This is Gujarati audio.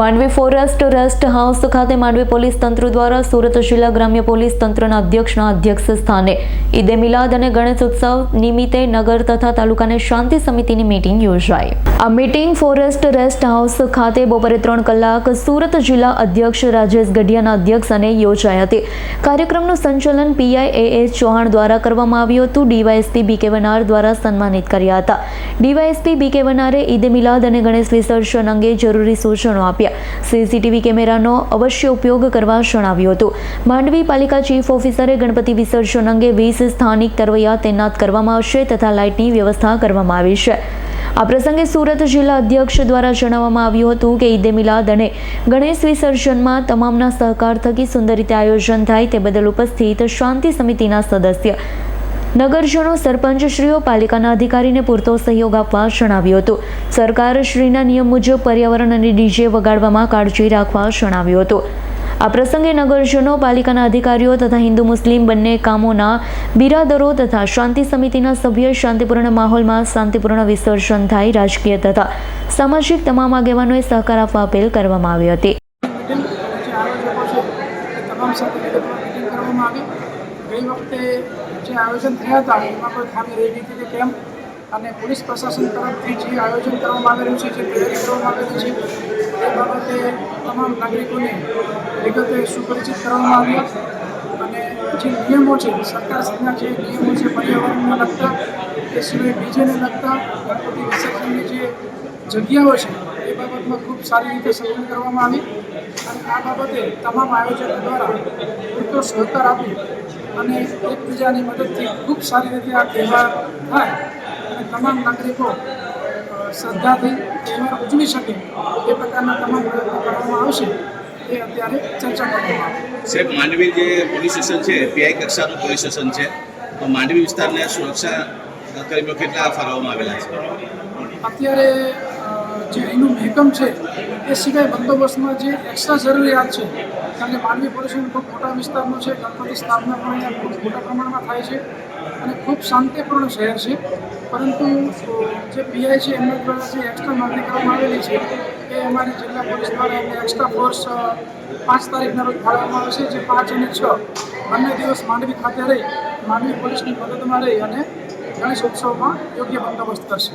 માંડવી ફોરેસ્ટ રેસ્ટ હાઉસ ખાતે માંડવી પોલીસ તંત્ર દ્વારા સુરત જિલ્લા ગ્રામ્ય પોલીસ તંત્રના અધ્યક્ષના અધ્યક્ષ સ્થાને ઈદે મિલાદ અને ગણેશ ઉત્સવ નિમિત્તે નગર તથા તાલુકાની શાંતિ સમિતિની મીટિંગ યોજાઈ. આ મીટિંગ ફોરેસ્ટ રેસ્ટ હાઉસ ખાતે બપોરે ત્રણ કલાક સુરત જિલ્લા અધ્યક્ષ રાજેશ ગઢિયાના અધ્યક્ષ અને યોજાઈ હતી. કાર્યક્રમનું સંચાલન પીઆઈ એ ચૌહાણ દ્વારા કરવામાં આવ્યું હતું. ડીવાયએસપી બી કે વનાર દ્વારા સન્માનિત કર્યા હતા. ડીવાયએસપી બી કે વનારે ઈદે મિલાદ અને ગણેશ વિસર્જન અંગે જરૂરી સૂચનો આપ્યા સીસીટીવી કેમેરાનો અવશ્ય ઉપયોગ કરવા જણાવ્યું હતું. માંડવી પાલિકા ચીફ ઓફિસરે ગણપતિ વિસર્જન અંગે વીસ સ્થાનિક તરવૈયા તૈનાત કરવામાં આવશે તથા લાઇટની વ્યવસ્થા કરવામાં આવી છે. આ પ્રસંગે સુરત જિલ્લા અધ્યક્ષ દ્વારા જણાવવામાં આવ્યું હતું કે ઈદે મિલાદ અને ગણેશ વિસર્જનમાં તમામના સહકાર થકી સુંદર રીતે આયોજન થાય તે બદલ ઉપસ્થિત શાંતિ સમિતિના સદસ્ય નગરજનો સરપંચશ્રીઓ, પાલિકાના અધિકારીને પૂરતો સહયોગ આપવા જણાવ્યું હતું. સરકારશ્રીના નિયમ મુજબ પર્યાવરણ અને ડીજે વગાડવામાં કાળજી રાખવા જણાવ્યું હતું. આ પ્રસંગે નગરજનો, પાલિકાના અધિકારીઓ તથા હિન્દુ મુસ્લિમ બંને કામોના બિરાદરો તથા શાંતિ સમિતિના સભ્ય શાંતિપૂર્ણ માહોલમાં શાંતિપૂર્ણ વિસર્જન થાય રાજકીય તથા સામાજિક તમામ આગેવાનોએ સહકાર આપવા અપીલ કરવામાં આવી હતી. ગઈ વખતે જે આયોજન થયા હતા, એમાં કોઈ ખામી રહી ગઈ કે કેમ? અને પોલીસ પ્રશાસન તરફથી જે આયોજન કરવામાં આવેલું છે, જે તૈયારી કરવામાં આવેલી છે, એ બાબતે તમામ નાગરિકોને વિગતે સુપરિચિત કરવામાં આવ્યા. અને જે નિયમો છે, સરકારશ્રીના જે નિયમો છે, પર્યાવરણને લગતા, એ સિવાય બીજેને લગતા, ગણપતિ વિસર્જનની જે જગ્યાઓ છે, એ બાબતમાં ખૂબ સારી રીતે સર્જન કરવામાં આવી. અને આ બાબતે તમામ આયોજકો દ્વારા પૂરતો સહકાર આપી અને એકબીજાની મદદથી ખૂબ સારી રીતે આ તહેવાર થાય અને તમામ નાગરિકો શ્રદ્ધાથી તહેવાર ઉજવી શકે એ પ્રકારના તમામ પ્રયત્નો કરવામાં આવશે એ અત્યારે ચર્ચા કરવામાં આવી. સાહેબ માંડવી જે પોલીસ સ્ટેશન છે પીઆઈ કક્ષાનું પોલીસ સ્ટેશન છે તો માંડવી વિસ્તારને સુરક્ષા કર્મીઓ કેટલા ફાળવવામાં આવેલા છે? અત્યારે જે અહીંનું મહેકમ છે એ સિવાય બંદોબસ્તમાં જે એક્સ્ટ્રા જરૂરિયાત છે કારણ કે માંડવી પોલ્યુશન ખૂબ મોટા વિસ્તારનું છે ગણપતિ સ્થાપના પણ અહીંયા ખૂબ મોટા પ્રમાણમાં થાય છે અને ખૂબ શાંતિપૂર્ણ શહેર છે. પરંતુ જે પીઆઈ છે એમના દ્વારા જે એક્સ્ટ્રા માંગણી કરવામાં આવેલી છે એ અમારી જિલ્લા પોલીસ દ્વારા એમને એક્સ્ટ્રા ફોર્સ પાંચ તારીખના રોજ ફાળવવામાં છે જે પાંચ અને છ બંને દિવસ માંડવી ખાતે રહી માંડવી પોલીસની મદદમાં રહી અને ગણેશ ઉત્સવમાં યોગ્ય બંદોબસ્ત કરશે.